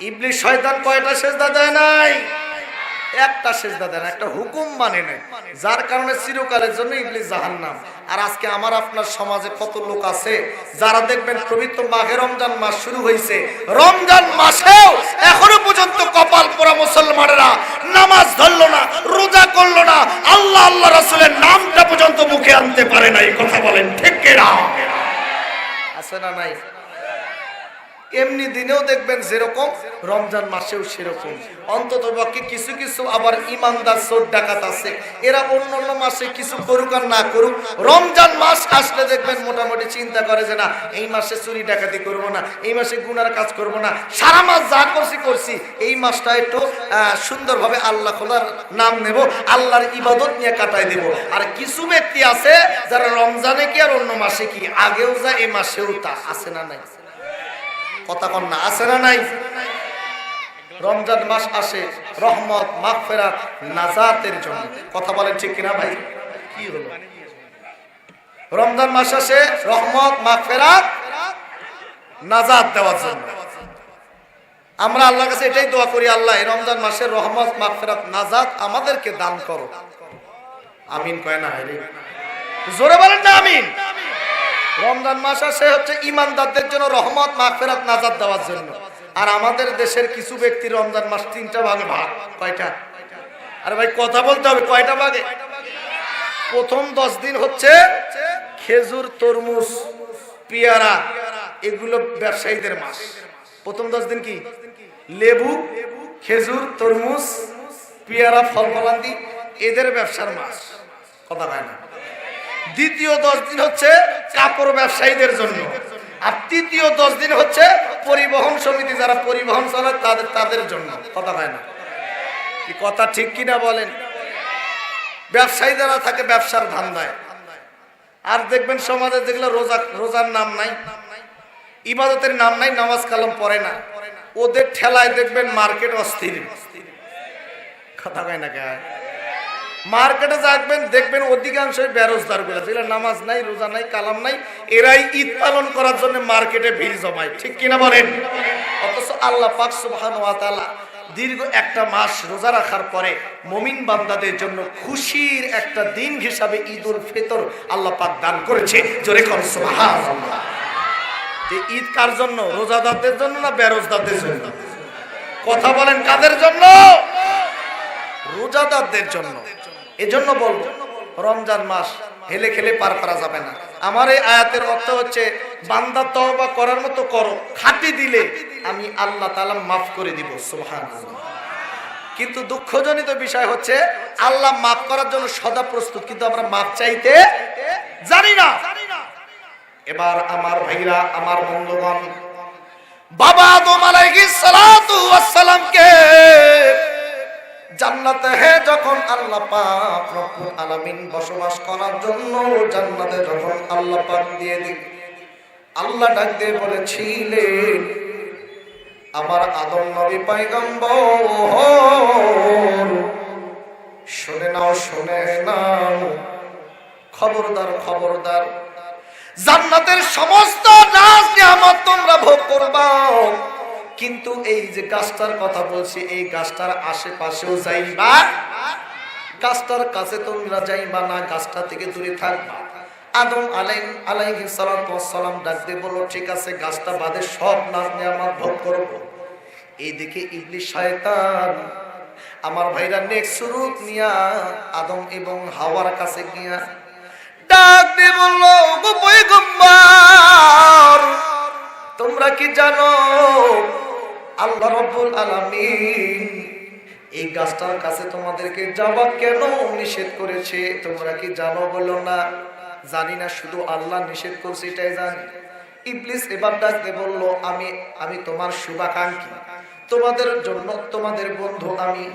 ইবলিশ শয়তান কয়টা সেজদা দেয় নাই? একটা সেজদা দেয় একটা হুকুম মানে নেই যার কারণে চিরকালের জন্য ইবলিশ জাহান্নাম। আর আজকে আমার আপনার সমাজে কত লোক আছে, যারা দেখবেন পবিত্র মাঘে রমজান মাস শুরু হয়েছে। রমজান মাসেও এখনও পর্যন্ত কপাল পোড়া মুসলমানেরা নামাজ ধরলো না, রোজা করল না। আল্লাহ আল্লাহ রাসূলের নামটা পর্যন্ত মুখে আনতে পারে নাই কথা বলেন ঠিক কিনা আছে না নাই এমনি দিনেও দেখবেন যেরকম, রমজান মাসেও সেরকম। অন্তত পক্ষে কিছু কিছু আবার ইমানদার চোর ডাকাত আছে। এরা অন্য অন্য মাসে কিছু করুক আর না করুক, রমজান মাস আসলে দেখবেন মোটামুটি চিন্তা করে যে না, এই মাসে চুরি ডাকাতি করব না, এই মাসে গুনার কাজ করব না। সারা মাস যা করছি করছি। এই মাসটা একটু সুন্দরভাবে আল্লাহ খোলার নাম নেব, আল্লাহর ইবাদত নিয়ে কাটাই দেব। আর কিছু ব্যক্তি আছে যারা রমজানে কি আর অন্য মাসে কি, আগেও যা এই মাসেও তা, আছে না নাই? কথা কন না, আছে না নাই? রমজান মাস আসে, রহমত, মাগফিরাত, নাজাতের জন্য। কথা বলেন ঠিক কিনা ভাই? কি হলো? রমজান মাস আসে, রহমত, মাগফিরাত, নাজাত দেওয়ার জন্য। আমরা আল্লাহর কাছে এটাই দোয়া করি, আল্লাহ রমজান মাসের রহমত, মাগফিরাত, নাজাত আমাদেরকে দান করো। আমিন কয় না রে? জোরে বলেন না, আমিন। রমজান মাস আসে হচ্ছে ইমানদারদের জন্য রহমত, মাগফিরাত, নাজাত দেওয়ার জন্য। আর আমাদের দেশের কিছু ব্যক্তি রমজান মাস তিনটা ভাগে ভাগ। কয়টা? আরে ভাই, কথা বলতে হবে, কয়টা ভাগে? প্রথম দশ দিন হচ্ছে খেজুর, তরমুজ, পেয়ারা, এগুলো ব্যবসায়ীদের মাস। প্রথম দশ দিন কি? লেবু, খেজুর, তরমুজ, পেয়ারা, ফল, ফলান্তি, এদের ব্যবসার মাস। কথা হয় না? দ্বিতীয় দশ দিন হচ্ছে কাপড় ব্যবসায়ীদের জন্য। আর তৃতীয় দশ দিন হচ্ছে পরিবহন সমিতি, যারা পরিবহন চালায় তাদের তাদের জন্য। কথা হয় না? কথা ঠিক কিনা বলেন? ব্যবসায়ী যারা থাকে, ব্যবসার ধান্দায়। আর দেখবেন সমাজে যেগুলো রোজা, রোজার নাম নাই, ইবাদতের নাম নাই, নামাজ কালাম পড়ে না। ওদের ঠেলায় দেখবেন মার্কেট অস্থির। কথা কয় না কে? মার্কেটে যাবেন, দেখবেন অধিকাংশ বেরোজগারগুলো। যেগুলো নামাজ নাই, রোজা নাই, কালাম নাই, এরাই ঈদ পালন করার জন্য মার্কেটে ভিড় জমায়। ঠিক কিনা বলেন? অথচ আল্লাহ পাক সুবহানাহু ওয়া তাআলা দীর্ঘ একটা মাস রোজা রাখার পরে মমিন বান্দাদের জন্য খুশির একটা দিন হিসাবে ঈদ উল ফিতর আল্লাহ পাক দান করেছে। জোরে কর সুবহানাল্লাহ। যে ঈদ কার জন্য? রোজাদারদের জন্য না বেরোজদারদের জন্য? কথা বলেন কাদের জন্য? রোজাদারদের জন্য। এজন্য বলব, রমজান মাস হেলে খেলে পার করা যাবে না। আমার এই আয়াতের অর্থ হচ্ছে, বান্দা তওবা করার মতো করো, খাটি দিলে আমি আল্লাহ তাআলা মাফ করে দিব, সুবহানাল্লাহ। কিন্তু দুঃখজনিত বিষয় হচ্ছে, আল্লাহ মাফ করার জন্য সদা প্রস্তুত, কিন্তু আমরা মাফ চাইতে জানি না। এবার আমার ভাইরা, আমার বন্ধুগণ, বাবা আদম আলাইহিস সালাতু ওয়াস সালামকে বসবাস করার জন্য জান্নাতে যখন আল্লাহ পাক দিয়ে দিল আল্লাহ ডাক দিয়ে আমার আদম নবী শুনে নাও শুনে নাও, খবরদার খবরদার, জান্নাতের সমস্ত নাজ নিয়ামত তোমরা ভোগ করবা। কিন্তু এই যে গাছটার কথা বলছি, এই গাছটার আশেপাশেও যাইবা গাছটার কাছে তোমরা যাইবা না, গাছটা থেকে দূরে থাকবা। আদম আলাই আলাইহি সালাম ডাক দিয়ে ঠিক আছে, গাছটা বাদে সব নাজ আমার ভোগ করব। এইদিকে ইবলিশ শয়তান আমার ভাইরা নেক্সট সুরুত নিয়া আদম এবং হাওয়ার কাছে গিয়া ডাক দিয়ে বলল গো তোমরা কি জানো, আল্লাহ রব্বুল আলামিন এই গাছটার কাছে তোমাদেরকে যাওয়া কেন নিষেধ করেছে? তোমরা কি জানো বলো না? জানি না, শুধু আল্লাহ নিষেধ করছে, এটাই জানি। ইবলিস এবার ডাকতে বলল, আমি আমি তোমার শুভাকাঙ্ক্ষী। তোমাদের জন্য তোমাদের বন্ধু আমি।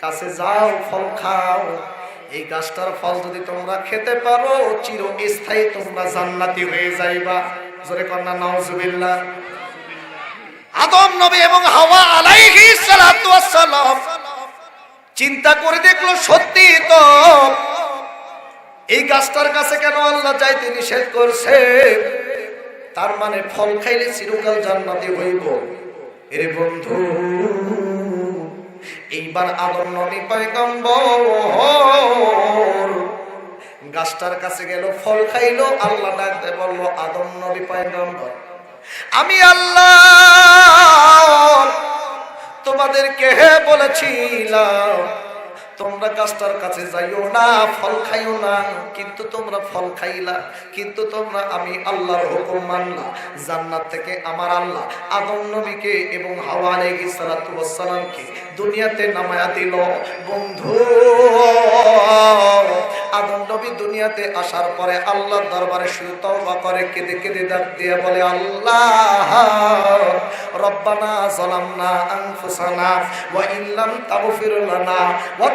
কাছে যাও, ফল খাও। এই গাছটার ফল যদি তোমরা খেতে পারো, চির স্থায়ী তোমরা জান্নাতি হয়ে যাইবা। জোরে কন্যা, নাউজুবিল্লাহ। আদম নবী এবং হাওয়া আলাইহি সালাতু ওয়াসসালাম চিন্তা করে দেখল সত্যি তো। এই গাছটার কাছে কেন আল্লাহ যাইতে নিষেধ করছে? তার মানে ফল খাইলে চিরকাল জান্নাতি হইব। এর বন্ধু, এইবার আদম নবী পয়গম্বর গাছটার কাছে গেল, ফল খাইলো, আল্লাহ ডাকতে বলল, আদম নবী পয়গম্বর, আমি আল্লাহ তোমাদেরকে বলেছিলাম, তোমরা গাছটার কাছে যাইও না, ফল খাইও না, কিন্তু তোমরা ফল খাইলা, কিন্তু তোমরা আমি আল্লাহর হুকুম মানলা, জান্নাত থেকে আমার আল্লাহ আদম নবীকে এবং হাওয়া আলাইহিস সালাতু ওয়াস সালামকে দুনিয়াতে নামায়া দিল। বন্ধু, আদম নবী দুনিয়াতে আসার পরে আল্লাহ দরবারে শুধু তওবা করে, কেঁদে কেঁদে ডাক দিয়ে বলে, আল্লাহ, রব্বানা জালামনা আনফুসানা ওয়া ইল্লাম তাগফির লানা ওয়া